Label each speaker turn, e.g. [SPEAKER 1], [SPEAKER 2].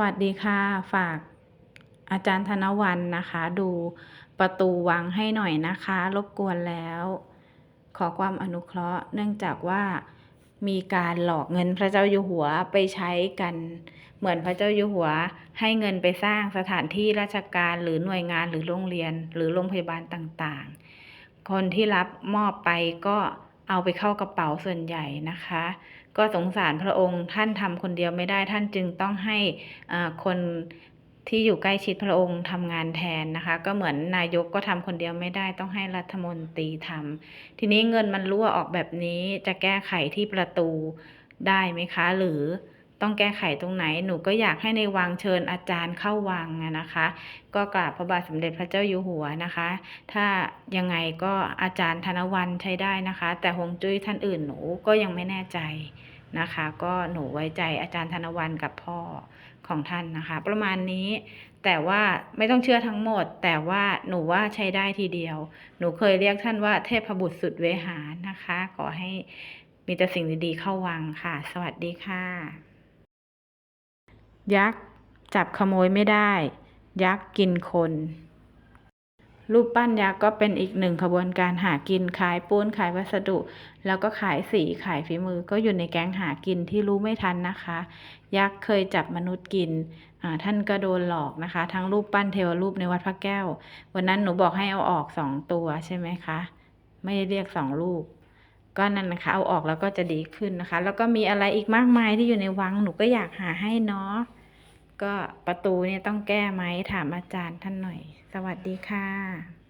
[SPEAKER 1] วัสดีค่ะ ฝากอาจารย์ธนวันนะคะ ดูประตูวังให้หน่อยนะคะ รบกวนแล้ว ขอความอนุเคราะห์ เนื่องจากว่ามีการหลอกเงินพระเจ้าอยู่หัวไปใช้กัน เหมือนพระเจ้าอยู่หัว ให้เงินไปสร้างสถานที่ราชการหรือหน่วยงานหรือโรงเรียน หรือโรงพยาบาลต่างๆ คนที่รับมอบไปก็ เอาไปเข้ากระเป๋าส่วนใหญ่นะคะ ก็สงสารพระองค์ท่านทำคนเดียวไม่ได้ท่านจึงต้องให้คนที่อยู่ใกล้ชิดพระองค์ทำงานแทนนะคะ ก็เหมือนนายกก็ทำคนเดียวไม่ได้ต้องให้รัฐมนตรีทำทีนี้เงินมันรั่วออกแบบนี้จะแก้ไขที่ประตูได้ไหมคะ หรือ ต้องแก้ไขตรงไหนหนูก็อยากให้ในวังเชิญอาจารย์เข้าวังนะคะ ก็กราบพระบาทสมเด็จพระเจ้าอยู่หัวนะคะ ถ้ายังไงก็อาจารย์ธนวันใช้ได้นะคะ แต่ฮงจุ้ยท่านอื่นหนูก็ยังไม่แน่ใจนะคะ ก็หนูไว้ใจอาจารย์ธนวันกับพ่อของท่านนะคะ ประมาณนี้แต่ว่าไม่ต้องเชื่อทั้งหมด แต่ว่าหนูว่าใช้ได้ทีเดียว หนูเคยเรียกท่านว่าเทพบุตรสุดเวหานะคะ ขอให้มีแต่สิ่งดีๆเข้าวังค่ะ สวัสดีค่ะ ยักษ์จับขโมยไม่ได้ ยักษ์กินคน รูปปั้นยักษ์ก็เป็นอีกหนึ่งขบวนการหากินขายปูนขายวัสดุ แล้วก็ขายสีขายฝีมือก็อยู่ในแก๊งหากินที่รู้ไม่ทันนะคะ ยักษ์เคยจับมนุษย์กินท่านก็โดนหลอกนะคะ ทั้งรูปปั้นเทวรูปในวัดพระแก้ว วันนั้นหนูบอกให้เอาออกสองตัวใช่ไหมคะ ไม่ได้เรียกสองรูป ก็นั่นนะคะ เอาออกแล้วก็จะดีขึ้นนะคะ แล้วก็มีอะไรอีกมากมายที่อยู่ในวังหนูก็อยากหาให้เนาะก็ประตูเนี่ยต้องแก้ไหมถามอาจารย์ท่านหน่อย สวัสดีค่ะ